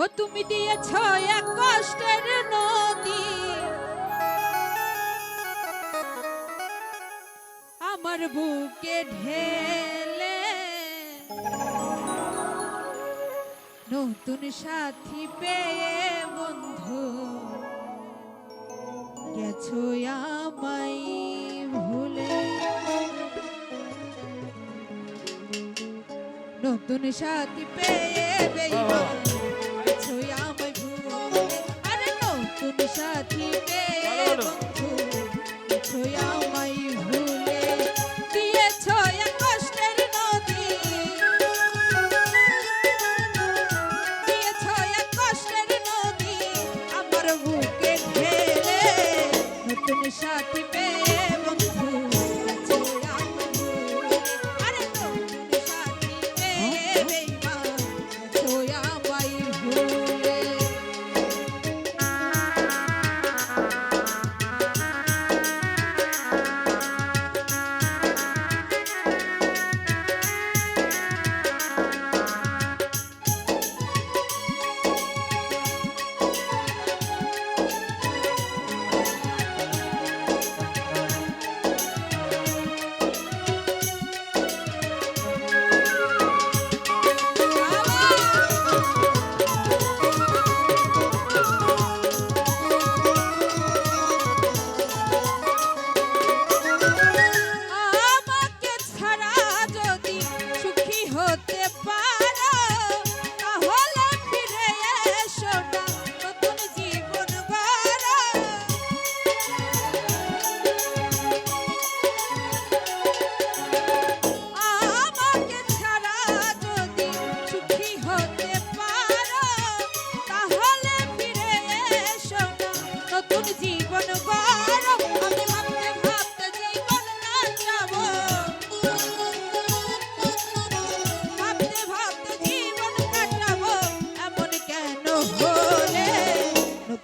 ও তুমি দিয়েছ এক কষ্টের নদী। আমার বুকে ঢেলে নতুন সাথী পেয়ে বন্ধু গেছো আমায় ভুলে। নতুন সাথী পেয়ে বেই tu me chate bem.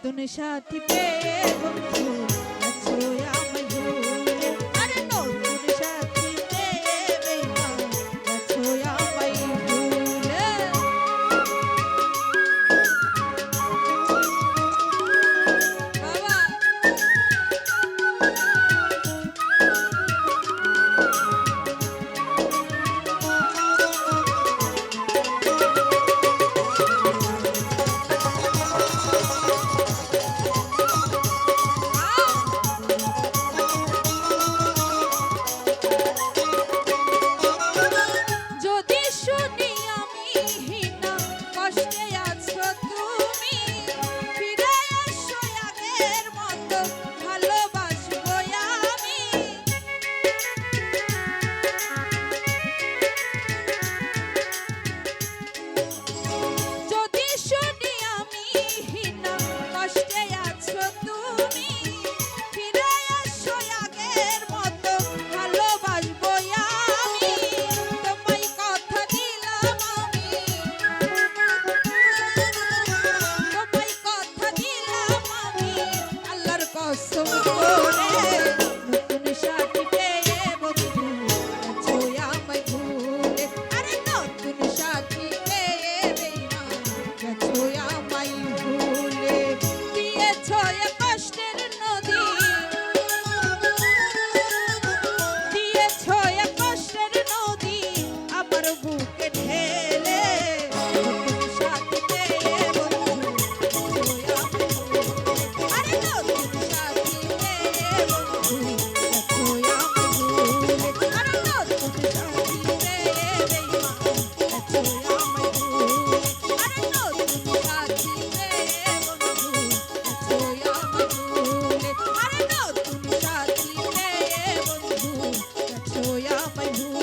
নতুন সাথী পেয়ে বন্ধু আছো papai do